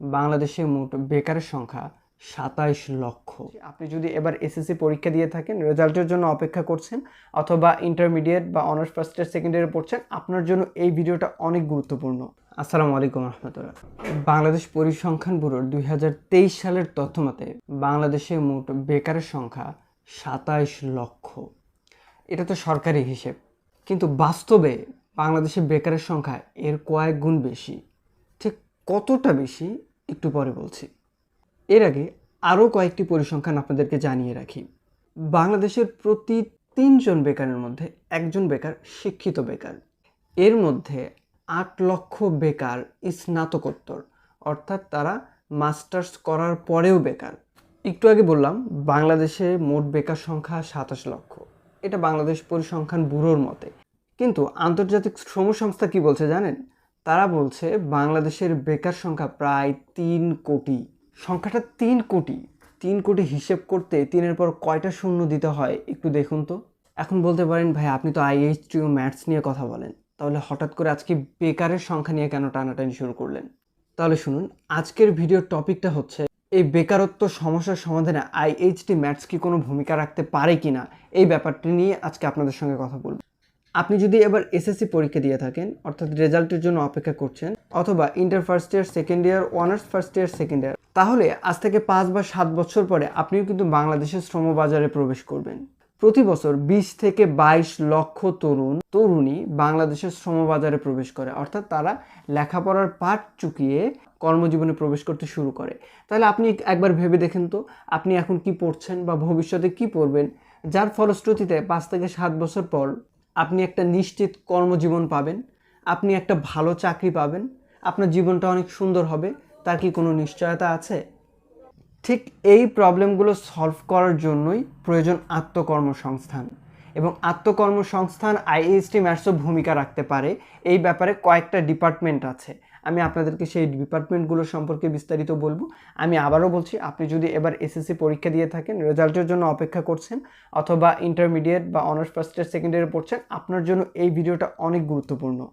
বাংলাদেশে মোট বেকারের সংখ্যা সাতাইশ লক্ষ। আপনি যদি এবার এসএসসি পরীক্ষা দিয়ে থাকেন রেজাল্টের জন্য অপেক্ষা করছেন অথবা ইন্টারমিডিয়েট বা অনার্স ফার্স্ট ইয়ার সেকেন্ড ইয়ারে পড়ছেন আপনার জন্য এই ভিডিওটা অনেক গুরুত্বপূর্ণ। আসসালামু আলাইকুম রহমতুল্লাহ। বাংলাদেশ পরিসংখ্যান ব্যুরোর দুই সালের তথ্য মতে বাংলাদেশে মোট বেকারের সংখ্যা সাতাইশ লক্ষ। এটা তো সরকারি হিসেব। কিন্তু বাস্তবে বাংলাদেশে বেকারের সংখ্যা এর কয়েক গুণ বেশি। ঠিক কতটা বেশি? একটু পরে বলছি। এর আগে আরও কয়েকটি পরিসংখ্যান আপনাদেরকে জানিয়ে রাখি। বাংলাদেশের প্রতি তিনজন বেকারের মধ্যে একজন বেকার শিক্ষিত বেকার। এর মধ্যে আট লক্ষ বেকার স্নাতকোত্তর, অর্থাৎ তারা মাস্টার্স করার পরেও বেকার। একটু আগে বললাম, বাংলাদেশে মোট বেকার সংখ্যা সাতাশ লক্ষ। এটা বাংলাদেশ পরিসংখ্যান ব্যুরোর মতে। কিন্তু আন্তর্জাতিক শ্রম সংস্থা কি বলছে জানেন? তারা বলছে বাংলাদেশের বেকার সংখ্যা প্রায় তিন কোটি। সংখ্যাটা তিন কোটি। তিন কোটি হিসেব করতে তিনের পর কয়টা শূন্য দিতে হয় একটু দেখুন তো। এখন বলতে পারেন, ভাই, আপনি তো আইএইচটি ও ম্যাথস নিয়ে কথা বলেন। তাহলে হঠাৎ করে আজকে বেকারের সংখ্যা নিয়ে কেন টানাটানি শুরু করলেন? তাহলে শুনুন, আজকের ভিডিওর টপিকটা হচ্ছে, এই বেকারত্ব সমস্যার সমাধানে আইএইচটি ম্যাথস কি কোনো ভূমিকা রাখতে পারে কি না এই ব্যাপারটি নিয়ে আজকে আপনাদের সঙ্গে কথা বলব। আপনি যদি এবার এসএসসি পরীক্ষা দিয়ে থাকেন, অর্থাৎ রেজাল্টের জন্য অপেক্ষা করছেন, অথবা inter first year second year honours first year second year তাহলে আজ থেকে পাঁচ বা সাত বছর পরে আপনিও কিন্তু বাংলাদেশের শ্রমবাজারে প্রবেশ করবেন। প্রতি বছর বিশ থেকে বাইশ লক্ষ তরুণ, তরুণী বাংলাদেশের শ্রমবাজারে প্রবেশ করে, অর্থাৎ তারা লেখাপড়ার পাঠ চুকিয়ে কর্মজীবনে প্রবেশ করতে শুরু করে। তাহলে আপনি একবার ভেবে দেখেন তো, আপনি এখন কি পড়ছেন বা ভবিষ্যতে কি পড়বেন? যার ফলশ্রুতিতে পাঁচ থেকে সাত বছর পর আপনি একটা নিশ্চিত কর্মজীবন পাবেন, আপনি একটা ভালো চাকরি পাবেন, আপনার জীবনটা অনেক সুন্দর হবে, তার কি কোনো নিশ্চয়তা আছে? ঠিক এই প্রবলেমগুলো সলভ করার জন্যই প্রয়োজন আত্মকর্মসংস্থান এবং আত্মকর্মসংস্থান আইএসটি ম্যাটসও ভূমিকা রাখতে পারে। এই ব্যাপারে কয়েকটা ডিপার্টমেন্ট আছে। আমি আপনাদেরকে সেই ডিপার্টমেন্টগুলো সম্পর্কে বিস্তারিত বলব। আমি আবারও বলছি, আপনি যদি এবার এসএসসি পরীক্ষা দিয়ে থাকেন, রেজাল্টের জন্য অপেক্ষা করছেন, অথবা ইন্টারমিডিয়েট বা অনার্স ফার্স্ট ইয়ার সেকেন্ড ইয়ারে পড়ছেন, আপনার জন্য এই ভিডিওটা অনেক গুরুত্বপূর্ণ।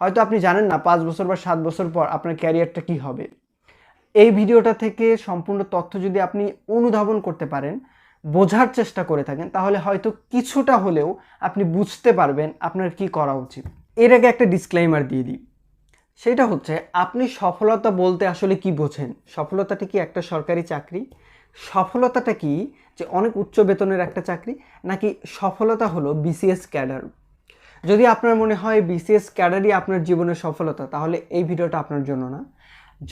হয়তো আপনি জানেন না, পাঁচ বছর বা সাত বছর পর আপনার ক্যারিয়ারটা কী হবে। এই ভিডিওটা থেকে সম্পূর্ণ তথ্য যদি আপনি অনুধাবন করতে পারেন, বোঝার চেষ্টা করে থাকেন, তাহলে হয়তো কিছুটা হলেও আপনি বুঝতে পারবেন আপনার কি করা উচিত। এর আগে একটা ডিসক্লাইমার দিয়ে দিই। সেটা হচ্ছে, আপনি সফলতা বলতে আসলে কি বোঝেন? সফলতাটা কি একটা সরকারি চাকরি? সফলতাটা কি যে অনেক উচ্চ বেতনের একটা চাকরি? নাকি সফলতা হলো বিসিএস ক্যাডার? যদি আপনার মনে হয় বিসিএস ক্যাডারই আপনার জীবনের সফলতা, তাহলে এই ভিডিওটা আপনার জন্য না।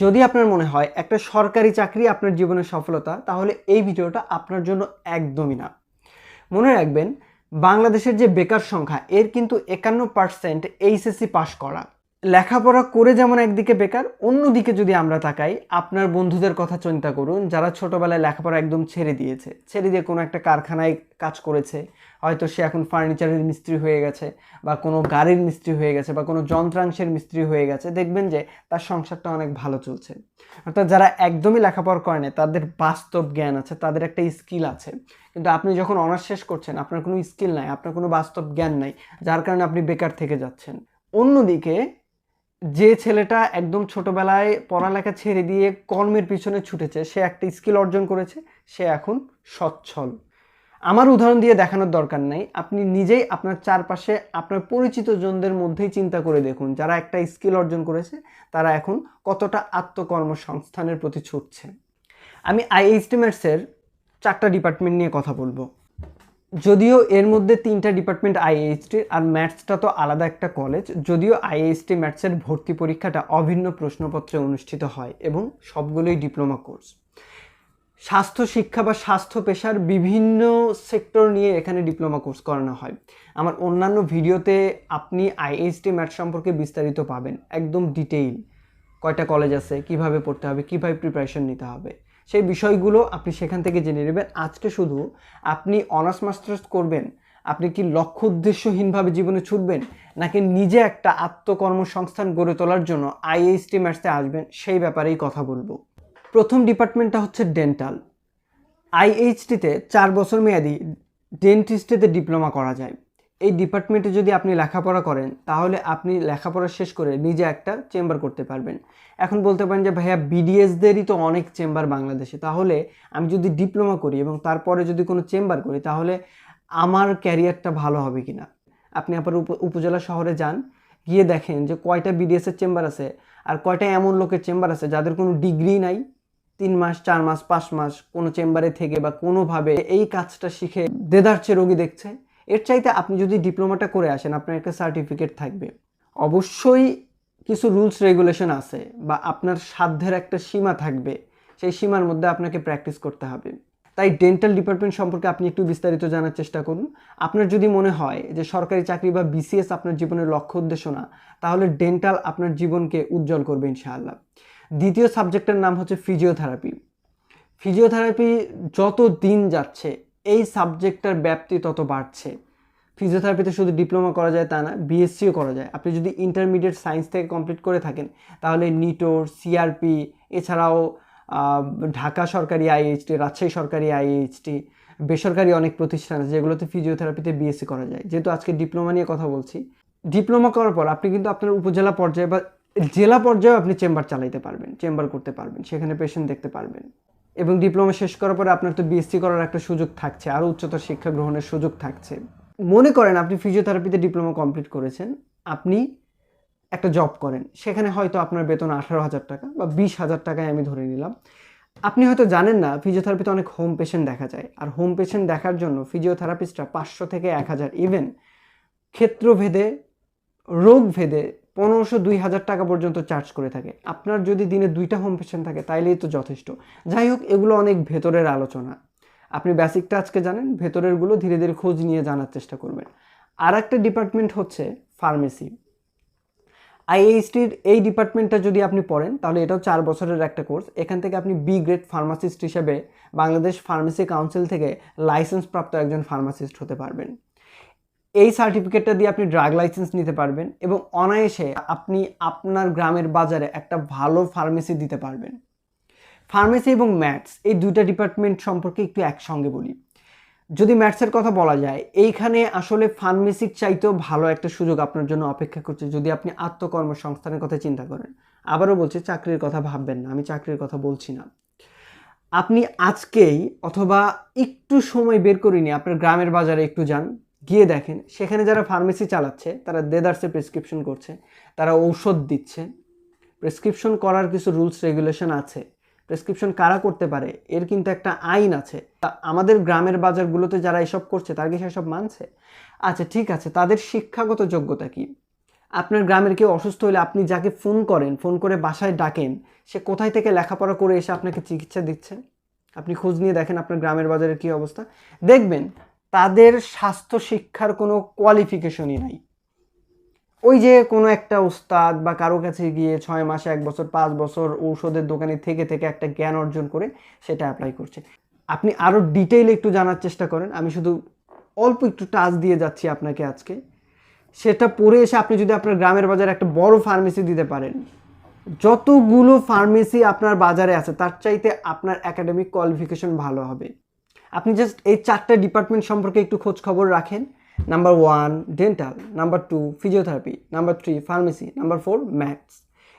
যদি আপনার মনে হয় একটা সরকারি চাকরি আপনার জীবনের সফলতা, তাহলে এই ভিডিওটা আপনার জন্য একদমই না। মনে রাখবেন, বাংলাদেশের যে বেকার সংখ্যা, এর কিন্তু একান্ন পার্সেন্ট এইচএসসি পাশ করা। লেখাপড়া করে যেমন একদিকে বেকার, অন্যদিকে যদি আমরা তাকাই, আপনার বন্ধুদের কথা চিন্তা করুন, যারা ছোটোবেলায় লেখাপড়া একদম ছেড়ে দিয়েছে। ছেড়ে দিয়ে কোনো একটা কারখানায় কাজ করেছে, হয়তো সে এখন ফার্নিচারের মিস্ত্রি হয়ে গেছে, বা কোনো গাড়ির মিস্ত্রি হয়ে গেছে, বা কোনো যন্ত্রাংশের মিস্ত্রি হয়ে গেছে, দেখবেন যে তার সংসারটা অনেক ভালো চলছে। অর্থাৎ যারা একদমই লেখাপড়া করে না, তাদের বাস্তব জ্ঞান আছে, তাদের একটা স্কিল আছে। কিন্তু আপনি যখন অনার্স শেষ করছেন, আপনার কোনো স্কিল নাই, আপনার কোনো বাস্তব জ্ঞান নাই, যার কারণে আপনি বেকার থেকে যাচ্ছেন। অন্যদিকে যে ছেলেটা একদম ছোটবেলায় পড়ালেখা ছেড়ে দিয়ে কর্মের পিছনে ছুটেছে, সে একটা স্কিল অর্জন করেছে, সে এখন সচ্ছল। আমার উদাহরণ দিয়ে দেখানোর দরকার নাই। আপনি নিজেই আপনার চারপাশে আপনার পরিচিত জনদের মধ্যেই চিন্তা করে দেখুন, যারা একটা স্কিল অর্জন করেছে, তারা এখন কতটা আত্মকর্মসংস্থানের প্রতি ছুটছে। আমি আইএইচটিমেটসের চারটা ডিপার্টমেন্ট নিয়ে কথা বলব। যদিও এর মধ্যে তিনটা ডিপার্টমেন্ট আইএইচটি আর ম্যাথসটা তো আলাদা একটা কলেজ যদিও আইএইচটি ম্যাথসের ভর্তি পরীক্ষাটা অভিন্ন প্রশ্নপত্রে অনুষ্ঠিত হয় এবং সবগুলোই ডিপ্লোমা কোর্স স্বাস্থ্য শিক্ষা বা স্বাস্থ্য পেশার বিভিন্ন সেক্টর নিয়ে এখানে ডিপ্লোমা কোর্স করানো হয়। আমার অন্যান্য ভিডিওতে আপনি আইএইচটি ম্যাথস সম্পর্কে বিস্তারিত পাবেন, একদম ডিটেইল কয়টা কলেজ আছে, কীভাবে পড়তে হবে, কীভাবে প্রিপারেশন নিতে হবে। সেই বিষয়গুলো আপনি সেখান থেকে জেনে নেবেন। আজকে শুধু আপনি অনার্স মাস্টার্স করবেন, আপনি কি লক্ষ্য উদ্দেশ্যহীনভাবে জীবনে ছুটবেন, নাকি নিজে একটা আত্মকর্মসংস্থান গড়ে তোলার জন্য আইএইচটি ম্যাথসে আসবেন, সেই ব্যাপারেই কথা বলব। প্রথম ডিপার্টমেন্টটা হচ্ছে ডেন্টাল আইএইচটিতে চার বছর মেয়াদি ডেন্টিস্টিতে ডিপ্লোমা করা যায়। এই ডিপার্টমেন্টে যদি আপনি লেখাপড়া করেন, তাহলে আপনি লেখাপড়া শেষ করে নিজে একটা চেম্বার করতে পারবেন। এখন বলতে পারেন যে, ভাইয়া বিডিএসদেরই তো অনেক চেম্বার বাংলাদেশে। তাহলে আমি যদি ডিপ্লোমা করি এবং তারপরে যদি কোনো চেম্বার করি, তাহলে আমার ক্যারিয়ারটা ভালো হবে কিনা? আপনি আপনার উপ- উপজেলা শহরে যান, গিয়ে দেখেন যে কয়টা বিডিএসের চেম্বার আছে আর কয়টা এমন লোকের চেম্বার আছে যাদের কোনো ডিগ্রি নাই। তিন মাস, চার মাস, পাঁচ মাস কোনো চেম্বারে থেকে বা কোনোভাবে এই কাজটা শিখে দেদারচে রোগী দেখছে। এর চাইতে আপনি যদি ডিপ্লোমাটা করে আসেন, আপনার একটা সার্টিফিকেট থাকবে। অবশ্যই কিছু রুলস রেগুলেশন আছে বা আপনার সাধ্যের একটা সীমা থাকবে। সেই সীমার মধ্যে আপনাকে প্র্যাকটিস করতে হবে। তাই ডেন্টাল ডিপার্টমেন্ট সম্পর্কে আপনি একটু বিস্তারিত জানার চেষ্টা করুন। আপনার যদি মনে হয় যে সরকারি চাকরি বা বিসিএস আপনার জীবনের লক্ষ্য উদ্দেশ্য না, তাহলে ডেন্টাল আপনার জীবনকে উজ্জ্বল করবে ইনশাআল্লাহ। দ্বিতীয় সাবজেক্টের নাম হচ্ছে ফিজিওথেরাপি ফিজিওথেরাপি যত দিন যাচ্ছে এই সাবজেক্টটার ব্যাপ্তি তত বাড়ছে। ফিজিওথেরাপিতে শুধু ডিপ্লোমা করা যায় তা না বিএসসিও করা যায়। আপনি যদি ইন্টারমিডিয়েট সায়েন্স থেকে কমপ্লিট করে থাকেন, তাহলে নিটোর সিআরপি এছাড়াও ঢাকা সরকারি আইএইচটি রাজশাহী সরকারি আইএইচটি বেসরকারি অনেক প্রতিষ্ঠান আছে যেগুলোতে ফিজিওথেরাপিতে বিএসসি করা যায়। যেহেতু আজকে ডিপ্লোমা নিয়ে কথা বলছি, ডিপ্লোমা করার পর আপনি কিন্তু আপনার উপজেলা পর্যায়ে বা জেলা পর্যায়েও আপনি চেম্বার চালাইতে পারবেন, চেম্বার করতে পারবেন, সেখানে পেশেন্ট দেখতে পারবেন। এবং ডিপ্লোমা শেষ করার পরে আপনার তো বিএসসি করার একটা সুযোগ থাকছে, আরও উচ্চতর শিক্ষা গ্রহণের সুযোগ থাকছে। মনে করেন আপনি ফিজিওথেরাপিতে ডিপ্লোমা কমপ্লিট করেছেন, আপনি একটা জব করেন, সেখানে হয়তো আপনার বেতন আঠারো হাজার টাকা বা বিশ হাজার টাকায় আমি ধরে নিলাম। আপনি হয়তো জানেন না ফিজিওথেরাপিতে অনেক হোম পেশেন্ট দেখা যায়, আর হোম পেশেন্ট দেখার জন্য ফিজিওথেরাপিস্টরা পাঁচশো থেকে এক হাজার ইভেন ক্ষেত্রভেদে রোগ ভেদে পনেরোশো দুই হাজার টাকা পর্যন্ত চার্জ করে থাকে। আপনার যদি দিনে দুইটা হোম পেশেন্ট থাকে, তাইলেই তো যথেষ্ট। যাই হোক, এগুলো অনেক ভেতরের আলোচনা। আপনি বেসিকটা আজকে জানেন ভেতরেরগুলো ধীরে ধীরে খোঁজ নিয়ে জানার চেষ্টা করবেন। আর একটা ডিপার্টমেন্ট হচ্ছে ফার্মেসি আইএইচটির এই ডিপার্টমেন্টটা যদি আপনি পড়েন, তাহলে এটাও চার বছরের একটা কোর্স এখান থেকে আপনি বি গ্রেড ফার্মাসিস্ট হিসেবে বাংলাদেশ ফার্মেসি কাউন্সিল থেকে লাইসেন্স প্রাপ্ত একজন ফার্মাসিস্ট হতে পারবেন। এই সার্টিফিকেটটা দিয়ে আপনি ড্রাগ লাইসেন্স নিতে পারবেন এবং অনায়াসে আপনি আপনার গ্রামের বাজারে একটা ভালো ফার্মেসি দিতে পারবেন। ফার্মেসি এবং ম্যাথস এই দুইটা ডিপার্টমেন্ট সম্পর্কে একটু একসঙ্গে বলি। যদি ম্যাথসের কথা বলা যায়, এইখানে আসলে ফার্মেসির চাইতেও ভালো একটা সুযোগ আপনার জন্য অপেক্ষা করছে যদি আপনি আত্মকর্মসংস্থানের কথা চিন্তা করেন। আবারও বলছি, চাকরির কথা ভাববেন না, আমি চাকরির কথা বলছি না। আপনি আজকেই অথবা একটু সময় বের করে নিয়ে আপনার গ্রামের বাজারে একটু যান গিয়ে দেখেন, সেখানে যারা ফার্মেসি চালাচ্ছে, তারা দেদার্সে প্রেসক্রিপশন করছে, তারা ঔষধ দিচ্ছে। প্রেসক্রিপশন করার কিছু রুলস রেগুলেশন আছে। প্রেসক্রিপশন কারা করতে পারে, এর কিন্তু একটা আইন আছে। তা আমাদের গ্রামের বাজারগুলোতে যারা এসব করছে, তারা কি সেসব মানছে? আচ্ছা ঠিক আছে, তাদের শিক্ষাগত যোগ্যতা কি? আপনার গ্রামের কেউ অসুস্থ হলে আপনি যাকে ফোন করেন ফোন করে বাসায় ডাকেন, সে কোথায় থেকে লেখাপড়া করে এসে আপনাকে চিকিৎসা দিচ্ছে? আপনি খোঁজ নিয়ে দেখেন আপনার গ্রামের বাজারের কী অবস্থা। দেখবেন তাদের স্বাস্থ্য শিক্ষার কোনো কোয়ালিফিকেশনই নাই। ওই যে কোনো একটা উস্তাদ বা কারও কাছে গিয়ে ছয় মাসে, এক বছর, পাঁচ বছর ঔষধের দোকানে থেকে থেকে একটা জ্ঞান অর্জন করে সেটা অ্যাপ্লাই করছে। আপনি আরও ডিটেইলে একটু জানার চেষ্টা করেন। আমি শুধু অল্প একটু টাচ দিয়ে যাচ্ছি আপনাকে আজকে। সেটা পড়ে এসে আপনি যদি আপনার গ্রামের বাজারে একটা বড় ফার্মেসি দিতে পারেন, যতগুলো ফার্মেসি আপনার বাজারে আছে, তার চাইতে আপনার একাডেমিক কোয়ালিফিকেশন ভালো হবে। আপনি জাস্ট এই চারটা ডিপার্টমেন্ট সম্পর্কে একটু খোঁজ খবর রাখেন। Number one dental number two physiotherapy number three pharmacy number four maths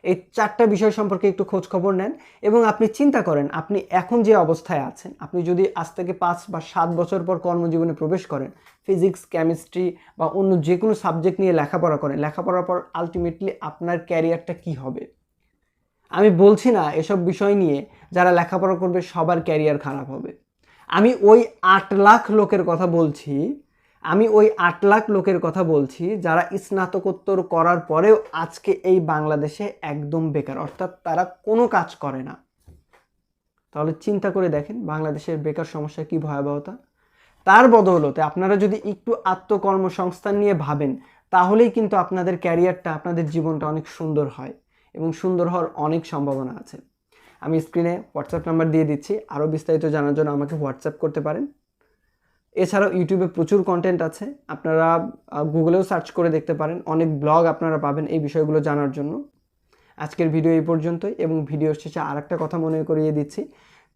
এই চারটা বিষয় সম্পর্কে একটু খোঁজ খবর নেন এবং আপনি চিন্তা করেন, আপনি এখন যে অবস্থায় আছেন, আপনি যদি আজ থেকে পাঁচ বা সাত বছর পর কর্মজীবনে প্রবেশ করেন ফিজিক্স কেমিস্ট্রি বা অন্য যে কোনো সাবজেক্ট নিয়ে লেখাপড়া করেন, লেখাপড়ার পর আলটিমেটলি আপনার ক্যারিয়ারটা কি হবে? আমি বলছি না এসব বিষয় নিয়ে যারা লেখাপড়া করবে সবার ক্যারিয়ার খারাপ হবে। আমি ওই আট লাখ লোকের কথা বলছি, আমি ওই আট লাখ লোকের কথা বলছি যারা স্নাতকোত্তর করার পরেও আজকে এই বাংলাদেশে একদম বেকার, অর্থাৎ তারা কোনো কাজ করে না। তাহলে চিন্তা করে দেখেন বাংলাদেশের বেকার সমস্যা কি ভয়াবহতা। তার বদৌলতে আপনারা যদি একটু আত্মকর্মসংস্থান নিয়ে ভাবেন, তাহলেই কিন্তু আপনাদের ক্যারিয়ারটা, আপনাদের জীবনটা অনেক সুন্দর হয় এবং সুন্দর হওয়ার অনেক সম্ভাবনা আছে। আমি স্ক্রিনে হোয়াটসঅ্যাপ নাম্বার দিয়ে দিচ্ছি। আরও বিস্তারিত জানার জন্য আমাকে হোয়াটসঅ্যাপ করতে পারেন। এছাড়াও ইউটিউবে প্রচুর কন্টেন্ট আছে। আপনারা গুগলেও সার্চ করে দেখতে পারেন। অনেক ব্লগ আপনারা পাবেন এই বিষয়গুলো জানার জন্য। আজকের ভিডিও এই পর্যন্তই এবং ভিডিও শেষে আর একটা কথা মনে করিয়ে দিচ্ছি।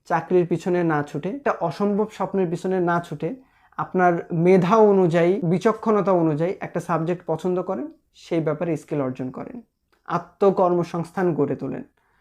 চাকরির পিছনে না ছুটে, একটা অসম্ভব স্বপ্নের পিছনে না ছুটে আপনার মেধা অনুযায়ী, বিচক্ষণতা অনুযায়ী একটা সাবজেক্ট পছন্দ করেন, সেই ব্যাপারে স্কিল অর্জন করেন। আত্মকর্মসংস্থান গড়ে তোলেন।